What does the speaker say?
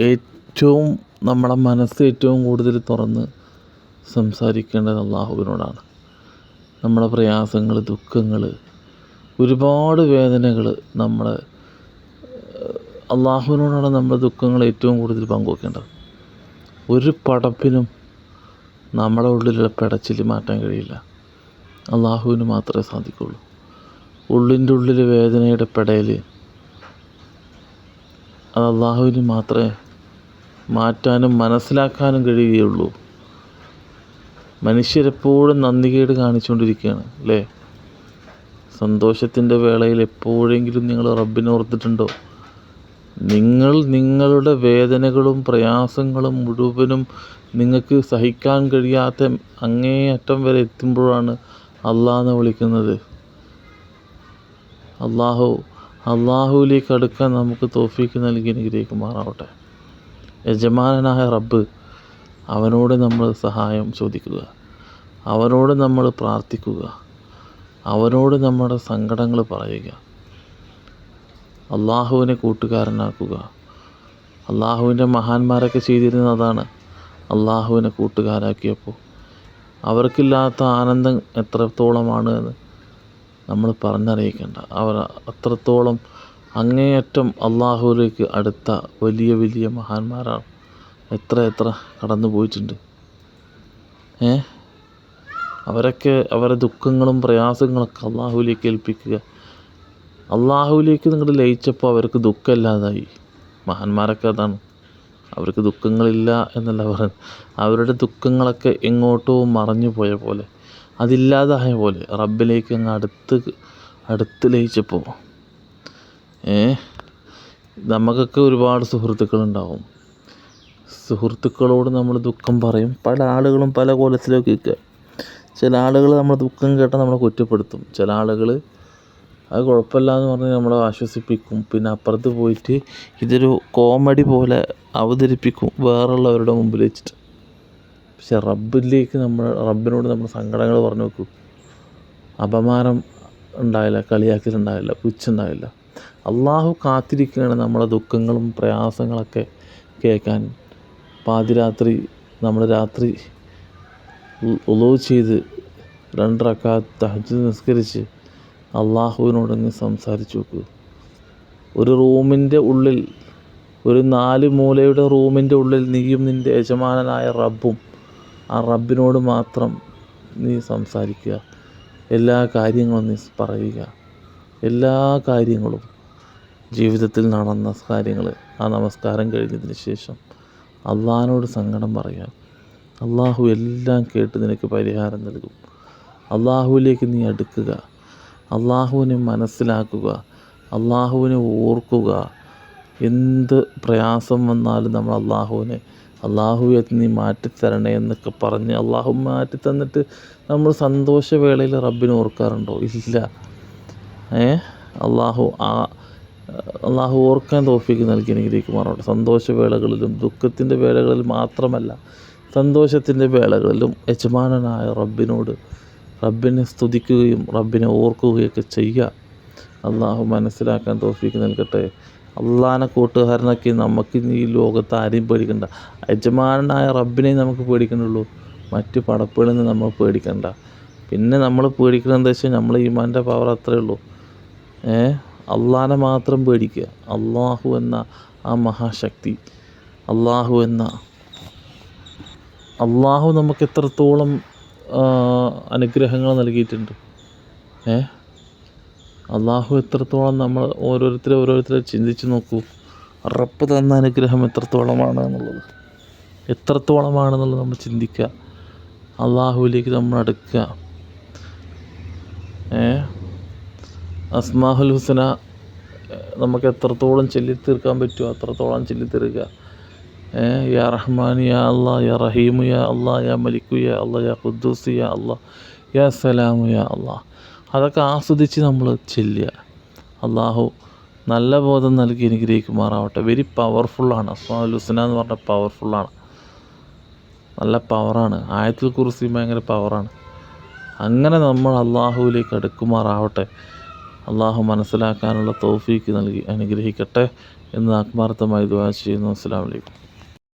ഏറ്റവും നമ്മുടെ മനസ്സ് ഏറ്റവും കൂടുതൽ തുറന്ന് സംസാരിക്കേണ്ടത് അള്ളാഹുവിനോടാണ്. നമ്മുടെ പ്രയാസങ്ങൾ ദുഃഖങ്ങൾ ഒരുപാട് വേദനകൾ നമ്മൾ അള്ളാഹുവിനോടാണ് നമ്മുടെ ദുഃഖങ്ങൾ ഏറ്റവും കൂടുതൽ പങ്കുവെക്കേണ്ടത്. ഒരു പടപ്പിനും നമ്മുടെ ഉള്ളിലുള്ള പിടച്ചിൽ മാറ്റാൻ കഴിയില്ല. അള്ളാഹുവിന് മാത്രമേ സാധിക്കുള്ളൂ. ഉള്ളിന്റെ ഉള്ളിൽ വേദനയുടെ പിടയിൽ അത് അള്ളാഹുവിന് മാത്രമേ മാറ്റാനും മനസ്സിലാക്കാനും കഴിയുകയുള്ളൂ. മനുഷ്യരെപ്പോഴും നന്ദികേട് കാണിച്ചുകൊണ്ടിരിക്കുകയാണ് അല്ലേ? സന്തോഷത്തിന്റെ വേളയിൽ എപ്പോഴെങ്കിലും നിങ്ങൾ റബ്ബിനെ ഓർത്തിട്ടുണ്ടോ? നിങ്ങൾ നിങ്ങളുടെ വേദനകളും പ്രയാസങ്ങളും മുഴുവനും നിങ്ങൾക്ക് സഹിക്കാൻ കഴിയാത്ത അങ്ങേയറ്റം വരെ എത്തുമ്പോഴാണ് അള്ളാഹെന്ന് വിളിക്കുന്നത്. അള്ളാഹു അള്ളാഹുവിലേക്ക് അടുക്കാൻ നമുക്ക് തോഫീക്ക് നൽകി അനുഗ്രഹിക്കുമാറാവട്ടെ. യജമാനനായ റബ്ബ് അവനോട് നമ്മൾ സഹായം ചോദിക്കുക. അവനോട് നമ്മൾ പ്രാർത്ഥിക്കുക. അവനോട് നമ്മുടെ സങ്കടങ്ങൾ പറയുക. അള്ളാഹുവിനെ കൂട്ടുകാരനാക്കുക. അള്ളാഹുവിന്റെ മഹാന്മാരൊക്കെ ചെയ്തിരുന്നത് അതാണ്. അള്ളാഹുവിനെ കൂട്ടുകാരാക്കിയപ്പോൾ. അവർക്കില്ലാത്ത ആനന്ദം എത്രത്തോളമാണ് എന്ന് നമ്മൾ പറഞ്ഞറിയിക്കേണ്ട. അവർ അത്രത്തോളം അങ്ങേയറ്റം അള്ളാഹുവിലേക്ക് അടുത്ത വലിയ വലിയ മഹാന്മാരാണ്. എത്ര എത്ര കടന്നു പോയിട്ടുണ്ട്. ഏ? അവരൊക്കെ അവരുടെ ദുഃഖങ്ങളും പ്രയാസങ്ങളൊക്കെ അള്ളാഹുവിലേക്ക് ഏൽപ്പിക്കുക. അള്ളാഹുവിലേക്ക് നിങ്ങൾ ലയിച്ചപ്പോൾ അവർക്ക് ദുഃഖമില്ലാതായി. മഹാന്മാരൊക്കെ അതാണ്. അവർക്ക് ദുഃഖങ്ങളില്ല എന്നല്ല പറയുന്നത്. അവരുടെ ദുഃഖങ്ങളൊക്കെ എങ്ങോട്ടോ മറഞ്ഞു പോയ പോലെ അതില്ലാതായ പോലെ റബ്ബിലേക്ക് അങ്ങ് അടുത്ത് അടുത്ത് ലയിച്ചപ്പോൾ നമുക്കൊക്കെ ഒരുപാട് സുഹൃത്തുക്കളുണ്ടാവും. സുഹൃത്തുക്കളോട് നമ്മൾ ദുഃഖം പറയും. പല ആളുകളും പല കോലത്തിലൊക്കെ നിൽക്കുക ചില ആളുകൾ നമ്മൾ ദുഃഖം കേട്ടാൽ നമ്മളെ കുറ്റപ്പെടുത്തും. ചില ആളുകൾ അത് കുഴപ്പമില്ല എന്ന് പറഞ്ഞ് നമ്മളെ ആശ്വസിപ്പിക്കും. പിന്നെ അപ്പുറത്ത് പോയിട്ട് ഇതൊരു കോമഡി പോലെ അവതരിപ്പിക്കും വേറുള്ളവരുടെ മുമ്പിൽ വെച്ചിട്ട്. പക്ഷെ റബ്ബിലേക്ക് നമ്മൾ റബ്ബിനോട് നമ്മൾ സങ്കടങ്ങൾ പറഞ്ഞു വെക്കും. അപമാനം ഉണ്ടാവില്ല കളിയാക്കലുണ്ടാവില്ല പുച്ഛുണ്ടാവില്ല അള്ളാഹു കാത്തിരിക്കുകയാണ് നമ്മളെ ദുഃഖങ്ങളും പ്രയാസങ്ങളൊക്കെ കേൾക്കാൻ. പാതിരാത്രി നമ്മൾ രാത്രി ഉളവ് ചെയ്ത് രണ്ടറക്കാത്ത് തഹജ് നിസ്കരിച്ച് അള്ളാഹുവിനോടങ്ങ് സംസാരിച്ചു നോക്കുക ഒരു റൂമിന്റെ ഉള്ളിൽ ഒരു നാല് മൂലയുടെ റൂമിന്റെ ഉള്ളിൽ നീയും നിന്റെ യജമാനനായ റബ്ബും ആ റബ്ബിനോട് മാത്രം നീ സംസാരിക്കുക. എല്ലാ കാര്യങ്ങളും നീ പറയുക. എല്ലാ കാര്യങ്ങളും ജീവിതത്തിൽ നടന്ന കാര്യങ്ങൾ ആ നമസ്കാരം കഴിഞ്ഞതിന് ശേഷം അള്ളാഹിനോട് സങ്കടം പറയാം അള്ളാഹു എല്ലാം കേട്ട് നിനക്ക് പരിഹാരം നൽകും. അള്ളാഹുവിലേക്ക് നീ അടുക്കുക. അള്ളാഹുവിനെ മനസ്സിലാക്കുക. അള്ളാഹുവിനെ ഓർക്കുക. എന്ത് പ്രയാസം വന്നാലും നമ്മൾ അള്ളാഹുവിനെ അള്ളാഹുവെ നീ മാറ്റിത്തരണേ എന്നൊക്കെ പറഞ്ഞ് അള്ളാഹു മാറ്റി തന്നിട്ട് നമ്മൾ സന്തോഷവേളയിൽ റബ്ബിനെ ഓർക്കാറുണ്ടോ? ഇല്ല. അള്ളാഹു ആ അള്ളാഹു ഓർക്കാൻ തോഫിക്ക് നൽകി അനുഗ്രഹിക്കുമാറോട്ടെ സന്തോഷവേളകളിലും ദുഃഖത്തിന്റെ വേളകളിൽ മാത്രമല്ല സന്തോഷത്തിന്റെ വേളകളിലും യജമാനനായ റബ്ബിനോട് റബ്ബിനെ സ്തുതിക്കുകയും റബ്ബിനെ ഓർക്കുകയൊക്കെ ചെയ്യുക. അള്ളാഹു മനസ്സിലാക്കാൻ തോഫിക്ക് നൽകട്ടെ. അള്ളാഹിനെ കൂട്ടുകാരനൊക്കെ നമുക്ക് ഈ ലോകത്ത് ആരെയും പേടിക്കണ്ട. യജമാനായ റബ്ബിനെ നമുക്ക് പേടിക്കണ്ടുള്ളൂ മറ്റ് പടപ്പുകളിൽ നിന്ന് നമ്മൾ പേടിക്കണ്ട. പിന്നെ നമ്മൾ പേടിക്കുന്നത് എന്താ വെച്ചാൽ നമ്മൾ ഈമാന്റെ പവർ അത്രയേ ഉള്ളൂ. അള്ളാഹിനെ മാത്രം പേടിക്കുക. അള്ളാഹു എന്ന ആ മഹാശക്തി. അള്ളാഹു എന്ന അള്ളാഹു നമുക്ക് എത്രത്തോളം അനുഗ്രഹങ്ങൾ നൽകിയിട്ടുണ്ട്. ഏ? അള്ളാഹു എത്രത്തോളം നമ്മൾ ഓരോരുത്തരെ ഓരോരുത്തരെ ചിന്തിച്ച് നോക്കൂ. റബ്ബ് തന്ന അനുഗ്രഹം എത്രത്തോളമാണ് എന്നുള്ളത്. എത്രത്തോളമാണെന്നുള്ളത് നമ്മൾ ചിന്തിക്കുക. അള്ളാഹുവിലേക്ക് നമ്മൾ അടുക്കുക. ഏ? അസ്മാഹുൽ ഹുസന നമുക്ക് എത്രത്തോളം ചൊല്ലിത്തീർക്കാൻ പറ്റുമോ അത്രത്തോളം ചൊല്ലിത്തീർക്കുക. യാ റഹ്മാൻ യാ അള്ളാ യാ റഹീമു യാ അള്ളാ യാ മലിക്കു യാ അള്ളാ യാ ഖുദ്ദൂസ് യാ അള്ളാ യാ സലാമു യാ അള്ളാ അതൊക്കെ ആസ്വദിച്ച് നമ്മൾ ചെല്ലുക. അള്ളാഹു നല്ല ബോധം നൽകി അനുഗ്രഹിക്കുമാറാവട്ടെ. വെരി പവർഫുള്ളാണ് അസ്മാഉൽ ഹുസ്ന എന്ന് പറഞ്ഞാൽ പവർഫുള്ളാണ് നല്ല പവറാണ് ആയത്തിൽ കുറിച്ച് ഭയങ്കര പവറാണ് അങ്ങനെ നമ്മൾ അള്ളാഹുവിലേക്ക് അടുക്കുമാറാവട്ടെ. അള്ളാഹു മനസ്സിലാക്കാനുള്ള തോഫീക്ക് നൽകി അനുഗ്രഹിക്കട്ടെ എന്ന് ആത്മാർത്ഥമായി ദുആ ചെയ്യുന്നു. അസ്സലാമു അലൈക്കും.